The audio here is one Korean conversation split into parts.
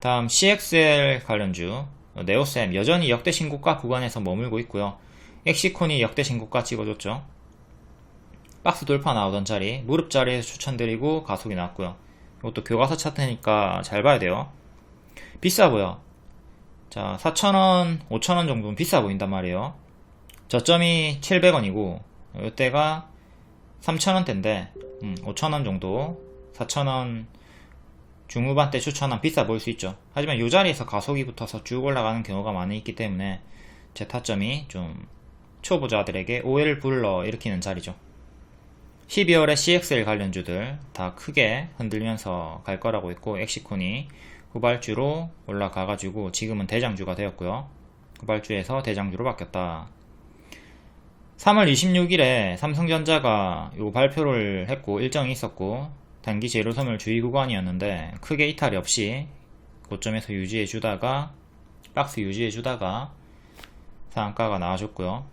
다음 CXL 관련주 네오셈 여전히 역대 신고가 구간에서 머물고 있고요. 엑시콘이 역대 신고가 찍어줬죠. 박스 돌파 나오던 자리 무릎 자리에서 추천드리고 가속이 나왔고요. 이것도 교과서 차트니까 잘 봐야 돼요. 비싸 보여. 자 4,000원, 5,000원 정도는 비싸 보인단 말이에요. 저점이 700원이고 이때가 3,000원대인데 음, 5,000원 정도 4,000원 중후반대 추천한 비싸 보일 수 있죠. 하지만 이 자리에서 가속이 붙어서 쭉 올라가는 경우가 많이 있기 때문에 제 타점이 좀 초보자들에게 오해를 불러 일으키는 자리죠. 12월에 CXL 관련주들 다 크게 흔들면서 갈 거라고 했고 엑시콘이 후발주로 올라가가지고 지금은 대장주가 되었고요. 후발주에서 대장주로 바뀌었다. 3월 26일에 삼성전자가 요 발표를 했고 일정이 있었고 단기 재료섬유 주의 구간이었는데 크게 이탈이 없이 고점에서 유지해 주다가 박스 유지해 주다가 상한가가 나와줬고요.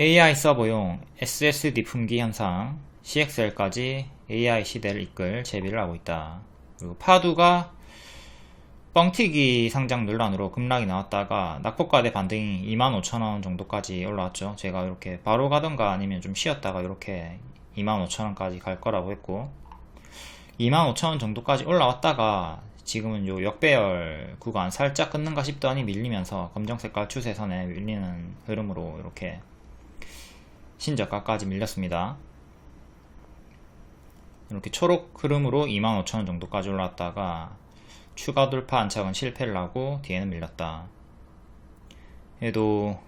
AI 서버용 SSD 품귀 현상 CXL까지 AI 시대를 이끌 재비를 하고 있다. 그리고 파두가 뻥튀기 상장 논란으로 급락이 나왔다가 낙폭과대 반등이 25,000원 정도까지 올라왔죠. 제가 이렇게 바로 가던가 아니면 좀 쉬었다가 이렇게 25,000원까지 갈 거라고 했고 25,000원 정도까지 올라왔다가 지금은 요 역배열 구간 살짝 끊는가 싶더니 밀리면서 검정색깔 추세선에 밀리는 흐름으로 이렇게 신저가까지 밀렸습니다. 이렇게 초록 흐름으로 25,000원 정도까지 올라왔다가 추가 돌파 안착은 실패를 하고 뒤에는 밀렸다. 얘도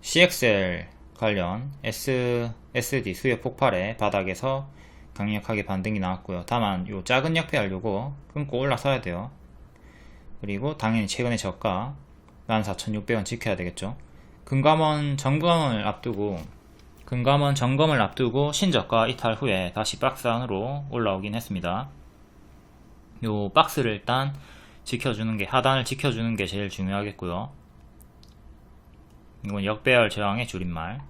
CXL 관련 S, SD 수요 폭발에 바닥에서 강력하게 반등이 나왔고요. 다만 요 작은 역배열 요거 끊고 올라서야 돼요. 그리고 당연히 최근의 저가 14,600원 지켜야 되겠죠. 금감원 점검을 앞두고 금감원 점검을 앞두고 신저가 이탈 후에 다시 박스 안으로 올라오긴 했습니다. 요 박스를 일단 지켜주는 게 하단을 지켜주는 게 제일 중요하겠고요. 이건 역배열 저항의 줄임말.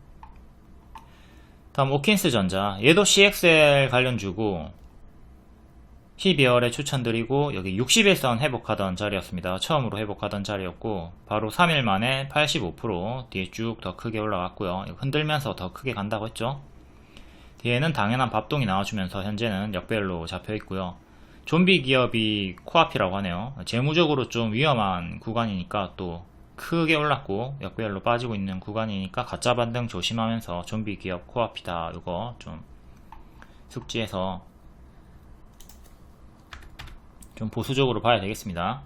다음 오킨스 전자 얘도 CXL 관련주고 12월에 추천드리고 여기 60일선 회복하던 자리였습니다. 처음으로 회복하던 자리였고 바로 3일 만에 85% 뒤에 쭉 더 크게 올라갔고요. 흔들면서 더 크게 간다고 했죠. 뒤에는 당연한 밥동이 나와주면서 현재는 역배열로 잡혀 있고요. 좀비 기업이 코앞이라고 하네요. 재무적으로 좀 위험한 구간이니까 또 크게 올랐고 역배열로 빠지고 있는 구간이니까 가짜 반등 조심하면서 좀비 기업 코앞이다. 이거 좀 숙지해서 좀 보수적으로 봐야 되겠습니다.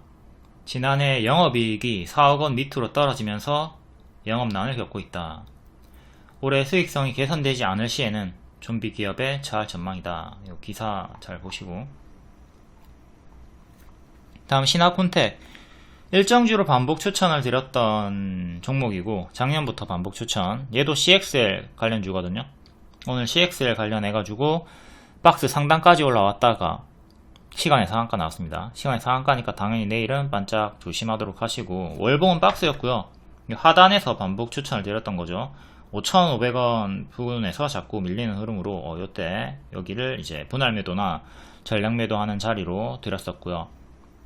지난해 영업이익이 4억원 밑으로 떨어지면서 영업난을 겪고 있다. 올해 수익성이 개선되지 않을 시에는 좀비 기업의 잘 전망이다. 이 기사 잘 보시고 다음 신화콘텍 일정주로 반복 추천을 드렸던 종목이고 작년부터 반복 추천. 얘도 CXL 관련주거든요. 오늘 CXL 관련해가지고 박스 상단까지 올라왔다가 시간에 상한가 나왔습니다. 시간에 상한가니까 당연히 내일은 반짝 조심하도록 하시고 월봉은 박스였고요. 하단에서 반복 추천을 드렸던 거죠. 5,500원 부분에서 자꾸 밀리는 흐름으로 어, 요때 여기를 이제 분할 매도나 전량 매도하는 자리로 드렸었고요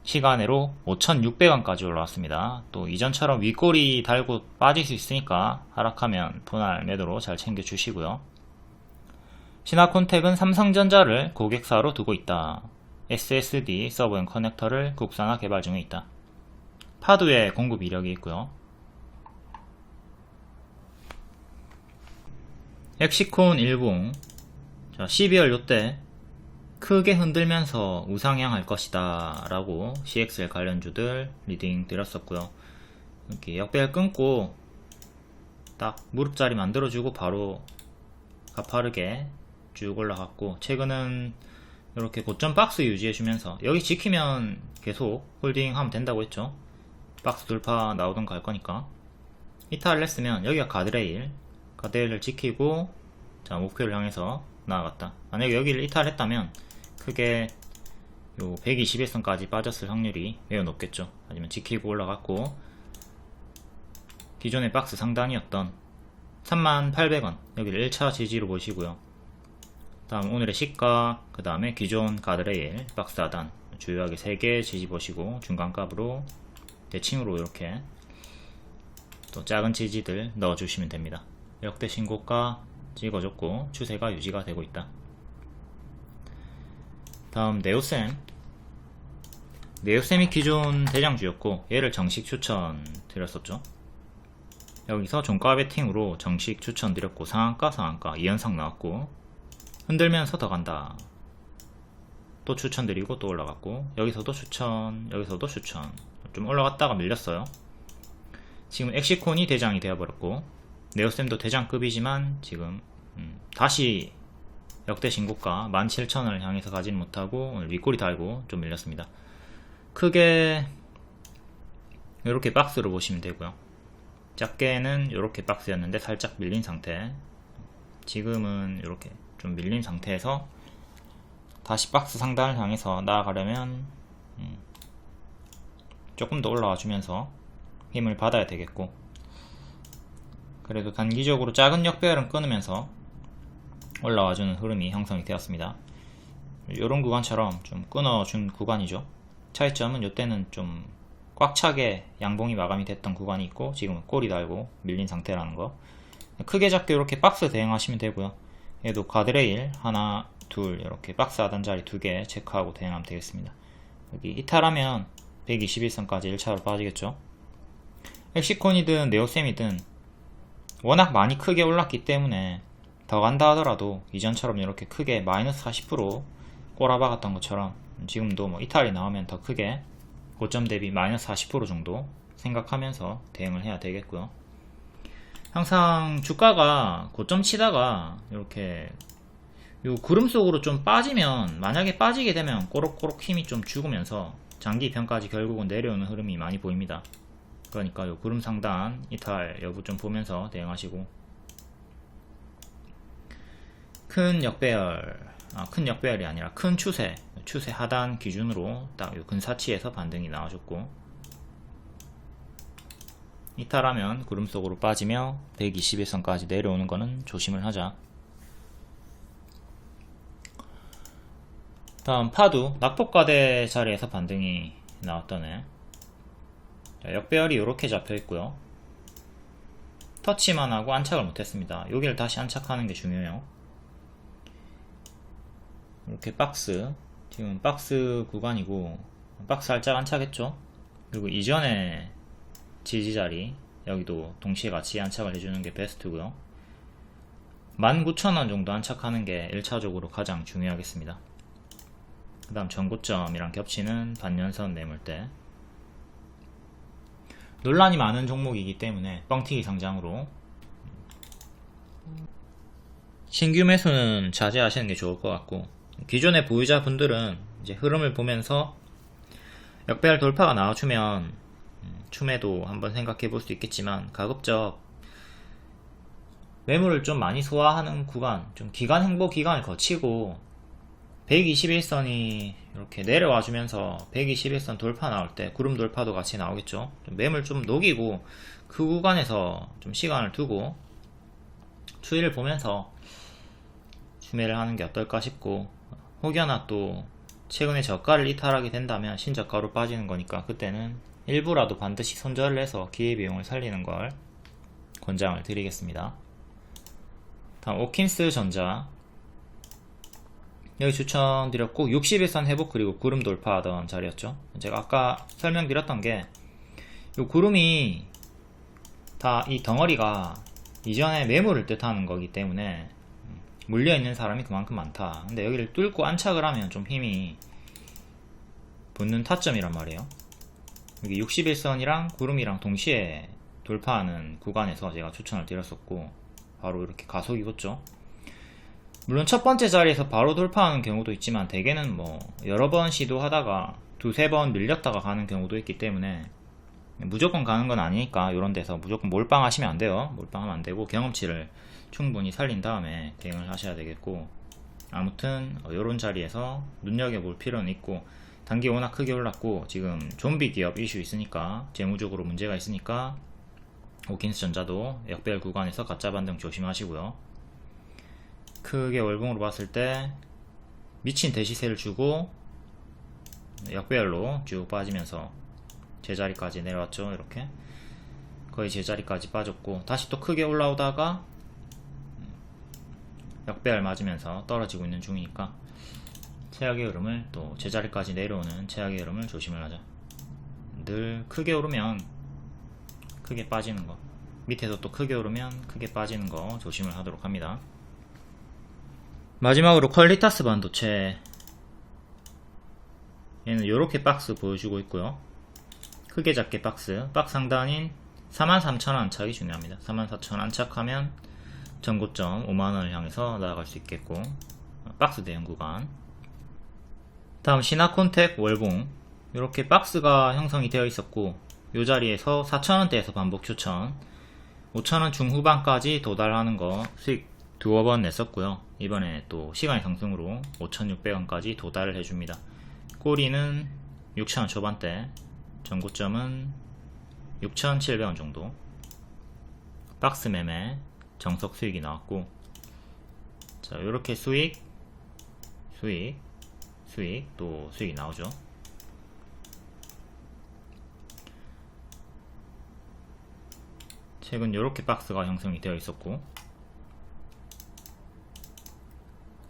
시간으로 5,600원까지 올라왔습니다. 또 이전처럼 윗꼬리 달고 빠질 수 있으니까 하락하면 분할 매도로 잘 챙겨주시고요. 신화콘텍은 삼성전자를 고객사로 두고 있다. SSD 서버용 커넥터를 국산화 개발 중에 있다. 파드에 공급 이력이 있고요. 엑시콘 일봉 자, 12월 요때 크게 흔들면서 우상향할 것이다 라고 CXL 관련주들 리딩 드렸었고요. 이렇게 역배열 끊고 딱 무릎자리 만들어주고 바로 가파르게 쭉 올라갔고 최근은 이렇게 고점 박스 유지해주면서 여기 지키면 계속 홀딩 하면 된다고 했죠. 박스 돌파 나오던 갈 거니까. 이탈을 했으면 여기가 가드레일. 가드레일을 지키고 자 목표를 향해서 나아갔다. 만약에 여기를 이탈했다면 크게 요 121선까지 빠졌을 확률이 매우 높겠죠. 하지만 지키고 올라갔고 기존의 박스 상단이었던 3800원 여기를 1차 지지로 보시고요. 다음 오늘의 시가 그 다음에 기존 가드레일 박스 하단 주요하게 3개 지지 보시고 중간값으로 대칭으로 이렇게 또 작은 지지들 넣어주시면 됩니다. 역대 신고가 찍어줬고 추세가 유지가 되고 있다. 다음 네오셈 네오셈이 기존 대장주였고 얘를 정식 추천 드렸었죠. 여기서 종가 베팅으로 정식 추천 드렸고 상한가 상한가 2연상 나왔고 흔들면서 더 간다. 또 추천 드리고 또 올라갔고 여기서도 추천 여기서도 추천 좀 올라갔다가 밀렸어요. 지금 엑시콘이 대장이 되어버렸고 네오셈도 대장급이지만 지금 음, 다시 역대 신고가 17,000원을 향해서 가진 못하고 오늘 윗꼬리 달고 좀 밀렸습니다. 크게 이렇게 박스로 보시면 되고요. 작게는 이렇게 박스였는데 살짝 밀린 상태. 지금은 이렇게 좀 밀린 상태에서 다시 박스 상단을 향해서 나아가려면 음, 조금 더 올라와 주면서 힘을 받아야 되겠고 그래도 단기적으로 작은 역배열은 끊으면서 올라와주는 흐름이 형성이 되었습니다. 이런 구간처럼 좀 끊어준 구간이죠. 차이점은 이때는 좀 꽉 차게 양봉이 마감이 됐던 구간이 있고 지금은 꼬리 달고 밀린 상태라는 거 크게 작게 이렇게 박스 대응하시면 되고요. 얘도 가드레일 하나 둘 이렇게 박스 하단 자리 두 개 체크하고 대응하면 되겠습니다. 여기 이탈하면 121선까지 1차로 빠지겠죠. 엑시콘이든 네오셈이든 워낙 많이 크게 올랐기 때문에 더 간다 하더라도 이전처럼 이렇게 크게 마이너스 40% 꼬라박았던 것처럼 지금도 뭐 이탈이 나오면 더 크게 고점 대비 마이너스 40% 정도 생각하면서 대응을 해야 되겠고요. 항상 주가가 고점 치다가 이렇게 요 구름 속으로 좀 빠지면 만약에 빠지게 되면 꼬록꼬록 힘이 좀 죽으면서 장기 편까지 결국은 내려오는 흐름이 많이 보입니다. 그러니까 요 구름 상단 이탈 여부 좀 보면서 대응하시고 큰 역배열 아, 큰 역배열이 아니라 큰 추세 추세 하단 기준으로 딱요 근사치에서 반등이 나와줬고 이탈하면 구름 속으로 빠지며 121선까지 내려오는 거는 조심을 하자. 다음 파두 낙폭과대 자리에서 반등이 나왔더네. 자, 역배열이 이렇게 잡혀 있고요. 터치만 하고 안착을 못했습니다. 여기를 다시 안착하는 게 중요해요 이렇게 박스 지금 박스 구간이고 박스 살짝 안착했죠? 그리고 이전에 지지자리 여기도 동시에 같이 안착을 해주는 게 베스트고요. 19,000원 정도 안착하는 게 1차적으로 가장 중요하겠습니다. 그 다음 전고점이랑 겹치는 반년선 매물대 논란이 많은 종목이기 때문에 뻥튀기 상장으로. 신규 매수는 자제하시는 게 좋을 것 같고 기존의 보유자분들은 이제 흐름을 보면서 역배열 돌파가 나와주면 음, 추매도 한번 생각해 볼 수 있겠지만 가급적 매물을 좀 많이 소화하는 구간, 좀 기간 행보 기간을 거치고 121선이 이렇게 내려와 주면서 121선 돌파 나올 때 구름 돌파도 같이 나오겠죠. 좀 매물 좀 녹이고 그 구간에서 좀 시간을 두고 추이를 보면서 추매를 하는 게 어떨까 싶고 혹여나 또 최근에 저가를 이탈하게 된다면 신저가로 빠지는 거니까 그때는 일부라도 반드시 손절을 해서 기회비용을 살리는 걸 권장을 드리겠습니다. 다음 오킨스 전자 여기 추천드렸고 60일선 회복 그리고 구름 돌파하던 자리였죠. 제가 아까 설명드렸던 게 이 구름이 다 이 덩어리가 이전에 매물을 뜻하는 거기 때문에 물려 있는 사람이 그만큼 많다. 근데 여기를 뚫고 안착을 하면 좀 힘이 붙는 타점이란 말이에요. 여기 61선이랑 구름이랑 동시에 돌파하는 구간에서 제가 추천을 드렸었고 바로 이렇게 가속 입었죠. 물론 첫 번째 자리에서 바로 돌파하는 경우도 있지만 대개는 뭐 여러 번 시도하다가 두세 번 밀렸다가 가는 경우도 있기 때문에 무조건 가는 건 아니니까 이런 데서 무조건 몰빵하시면 안 돼요. 몰빵하면 안 되고 경험치를 충분히 살린 다음에 대응을 하셔야 되겠고 아무튼 이런 어, 자리에서 눈여겨볼 필요는 있고 단기 워낙 크게 올랐고 지금 좀비 기업 이슈 있으니까 재무적으로 문제가 있으니까 오킨스 전자도 역별 구간에서 가짜 반등 조심하시고요. 크게 월봉으로 봤을 때 미친 대시세를 주고 역배열로 쭉 빠지면서 제자리까지 내려왔죠 이렇게 거의 제자리까지 빠졌고 다시 또 크게 올라오다가 역배열 맞으면서 떨어지고 있는 중이니까 최악의 흐름을 또 제자리까지 내려오는 최악의 흐름을 조심을 하자. 늘 크게 오르면 크게 빠지는 거 밑에서 또 크게 오르면 크게 빠지는 거 조심을 하도록 합니다. 마지막으로 퀄리타스 반도체. 얘는 이렇게 박스 보여주고 있고요. 크게 작게 박스. 박스 상단인 43,000원 안착이 중요합니다. 44,000원 안착하면 전고점 5만원을 향해서 나아갈 수 있겠고 박스 대형 구간. 다음 시나콘텍 월봉. 이렇게 박스가 형성이 되어 있었고 이 자리에서 4,000원대에서 반복 추천. 5,000원 중후반까지 도달하는 거 수익 두어 번 냈었고요. 이번에 또 시간의 상승으로 5,600원까지 도달을 해줍니다. 꼬리는 6,000원 초반대 전고점은 6,700원 정도. 박스 매매 정석 수익이 나왔고 자 이렇게 수익 수익 수익 또 수익이 나오죠. 최근 이렇게 박스가 형성이 되어 있었고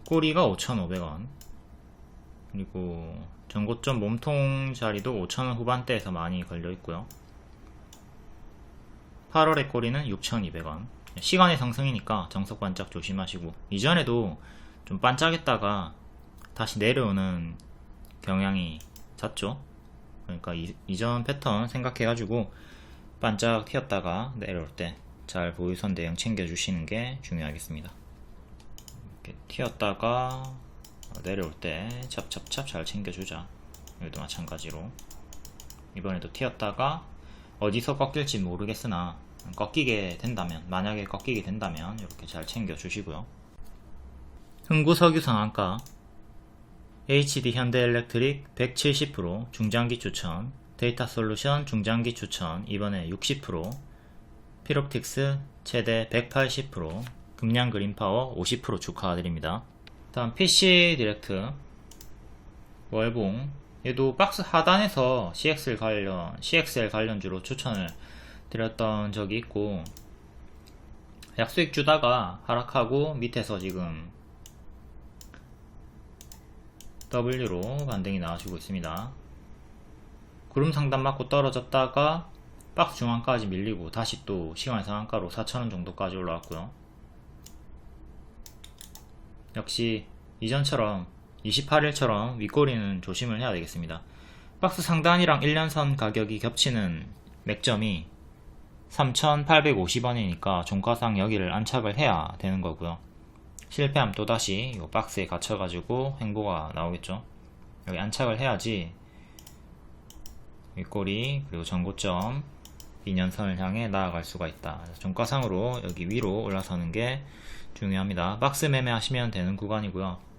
꼬리가 5,500원. 그리고 전고점 몸통 자리도 5,000원 후반대에서 많이 걸려 있고요. 8월의 꼬리는 6,200원 시간의 상승이니까 정석 반짝 조심하시고 이전에도 좀 반짝했다가 다시 내려오는 경향이 잦죠. 그러니까 이, 이전 패턴 생각해가지고 반짝 튀었다가 내려올 때 잘 보유선 대응 챙겨주시는 게 중요하겠습니다. 이렇게 튀었다가 내려올 때 찹찹찹 잘 챙겨주자. 여기도 마찬가지로. 이번에도 튀었다가 어디서 꺾일지 모르겠으나 꺾이게 된다면 만약에 꺾이게 된다면 이렇게 잘 챙겨 주시고요. 흥구석유 상한가? HD 현대엘렉트릭 170% 중장기 추천 데이터 솔루션 중장기 추천 이번에 60% 피롭틱스 최대 180% 금량 그린파워 50% 축하드립니다. 다음 PC 디렉트. 월봉. 얘도 박스 하단에서 CXL 관련 CXL 관련주로 추천을 드렸던 적이 있고 약수익 주다가 하락하고 밑에서 지금 W로 반등이 나와주고 있습니다. 구름 상단 맞고 떨어졌다가 박스 중앙까지 밀리고 다시 또 시간의 상한가로 4,000원 정도까지 올라왔고요. 역시 이전처럼 28일처럼 윗꼬리는 조심을 해야 되겠습니다. 박스 상단이랑 1년선 가격이 겹치는 맥점이 3,850원이니까 종가상 여기를 안착을 해야 되는 거고요. 실패하면 또다시 이 박스에 갇혀가지고 행보가 나오겠죠. 여기 안착을 해야지 윗꼬리 그리고 전고점 2년선을 향해 나아갈 수가 있다. 종가상으로 여기 위로 올라서는 게 중요합니다. 박스 매매하시면 되는 구간이고요.